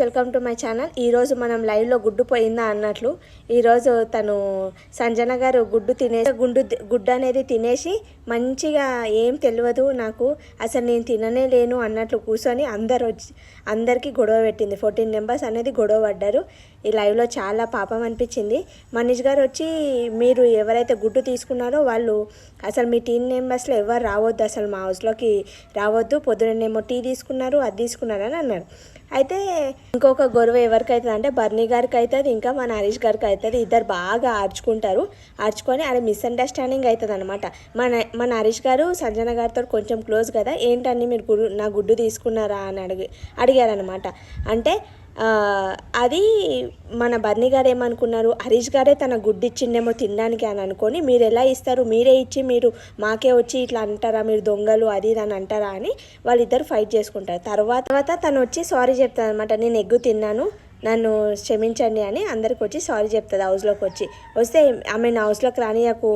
Welcome to my channel ఈరోజు మనం లైవ్లో గుడ్డు పోయిందా అన్నట్లు ఈరోజు తను సంజన గారు గుడ్డు తినేసి గుడ్డు గుడ్డు అనేది తినేసి మంచిగా ఏం తెలియదు నాకు అసలు నేను తిననే లేను అన్నట్లు కూర్చొని అందరు వచ్చి అందరికీ గొడవ పెట్టింది. ఫోర్టీన్ మెంబర్స్ అనేది గొడవ పడ్డారు. ఈ లైవ్లో చాలా పాపం అనిపించింది. మనీష్ గారు వచ్చి మీరు ఎవరైతే గుడ్డు తీసుకున్నారో వాళ్ళు అసలు మీ టీన్ మెంబర్స్లో ఎవరు రావద్దు అసలు మా హౌస్లోకి రావద్దు పొద్దున్నేమో టీ తీసుకున్నారు అది తీసుకున్నారు అని అన్నారు. అయితే ఇంకొక గొడవ ఎవరికి అవుతుంది అంటే బర్నీ గారికి అవుతుంది ఇంకా మన హరీష్ గారికి అవుతుంది ఇద్దరు బాగా ఆర్చుకుంటారు. ఆర్చుకొని అది మిస్అండర్స్టాండింగ్ అవుతుంది అనమాట మన మన హరీష్ గారు సంజన గారితో కొంచెం క్లోజ్ కదా? ఏంటని మీరు గుడు నా గుడ్డు తీసుకున్నారా అని అడిగి అడిగారనమాట అంటే అది మన బర్నీ గారు ఏమనుకున్నారు? హరీష్ గారే తన గుడ్డు ఇచ్చిండేమో తినడానికి అని అనుకొని మీరు ఎలా ఇస్తారు? మీరే ఇచ్చి మీరు మాకే వచ్చి ఇట్లా అంటారా? మీరు దొంగలు అది ఇది అని అంటారా అని వాళ్ళిద్దరు ఫైట్ చేసుకుంటారు. తర్వాత తర్వాత తను వచ్చి సారీ చెప్తాను అనమాట నేను ఎగ్గు తిన్నాను. నన్ను క్షమించండి అని అందరికి వచ్చి సారీ చెప్తుంది హౌస్లోకి వచ్చి. వస్తే ఆమె నా హౌస్లోకి రానియకు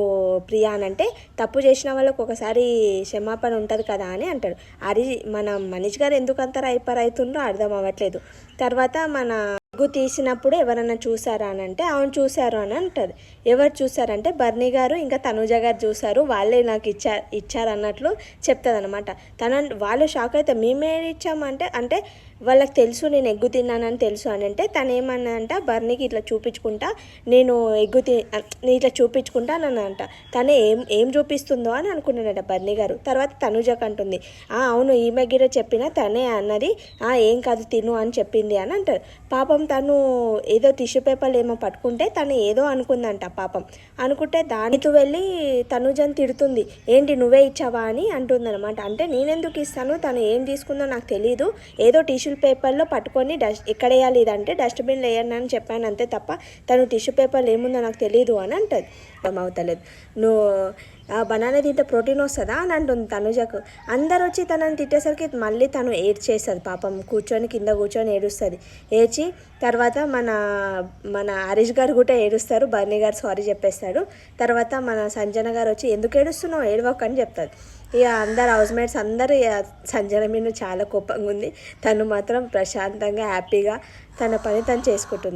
ప్రియా అని అంటే తప్పు చేసిన వాళ్ళకు ఒకసారి క్షమాపణ ఉంటుంది కదా అని అంటాడు. హరి మన మనీష్ గారు ఎందుకు అంత రైపర్ అవుతుందో అర్థం అవ్వట్లేదు. తర్వాత మన ఎగ్గు తీసినప్పుడు ఎవరన్నా చూసారా అని అంటే అవును చూశారు అని అంటారు ఎవరు చూసారంటే బర్నీ గారు ఇంకా తనుజ గారు చూసారు వాళ్ళే నాకు ఇచ్చా ఇచ్చారన్నట్లు చెప్తుంది అనమాట తన వాళ్ళు షాక్ అయితే మేమే ఇచ్చామంటే అంటే వాళ్ళకి తెలుసు నేను ఎగ్గు తిన్నానని తెలుసు అని అంటే తను ఏమన్నాదంట బర్నీకి ఇట్లా చూపించుకుంటా నేను ఎగ్గు తి నేను ఇట్లా చూపించుకుంటా అని అంట తనే ఏం ఏం చూపిస్తుందో అని అనుకున్నాడట బర్నీ గారు. తర్వాత తనుజకు అంటుంది "ఆ, అవును ఈమె గిర చెప్పినా తనే అన్నది "ఆ, ఏం కాదు తిను అని చెప్పింది అని అంటారు పాపం తను ఏదో టిష్యూ పేపర్లు ఏమో పట్టుకుంటే తను ఏదో అనుకుందంట పాపం. అనుకుంటే దానితో వెళ్ళి తనుజని తిడుతుంది. ఏంటి నువ్వే ఇచ్చావా? అని అంటుందన్నమాట. అంటే నేనెందుకు ఇస్తాను? తను ఏం తీసుకుందో నాకు తెలియదు ఏదో టిష్యూ పేపర్లో పట్టుకొని డస్ట్ ఎక్కడ వేయాలి ఇదంటే డస్ట్బిన్లో వేయండి అని చెప్పాను అంతే తప్ప తను టిష్యూ పేపర్లు ఏముందో నాకు తెలియదు అని అంటది. అర్థమవుతలేదు నువ్వు బనానా తింటే ప్రోటీన్ వస్తుందా అని అంటుంది తనుజకు. అందరు వచ్చి తనని తిట్టేసరికి మళ్ళీ తను ఏడ్చేస్తుంది పాపం కూర్చొని కింద కూర్చొని ఏడుస్తుంది. ఏడ్చి తర్వాత మన మన హరీష్ గారు కూడా ఏడుస్తారు బర్నీ గారు సారీ చెప్పేస్తాడు. తర్వాత మన సంజన గారు వచ్చి ఎందుకు ఏడుస్తున్నావు? ఏడవకు అని చెప్తారు. ఇక అందరు హౌస్ మేట్స్ అందరూ ఇక సంజన మీద చాలా కోపంగా ఉంది. తను మాత్రం ప్రశాంతంగా హ్యాపీగా తన పని తను చేసుకుంటుంది.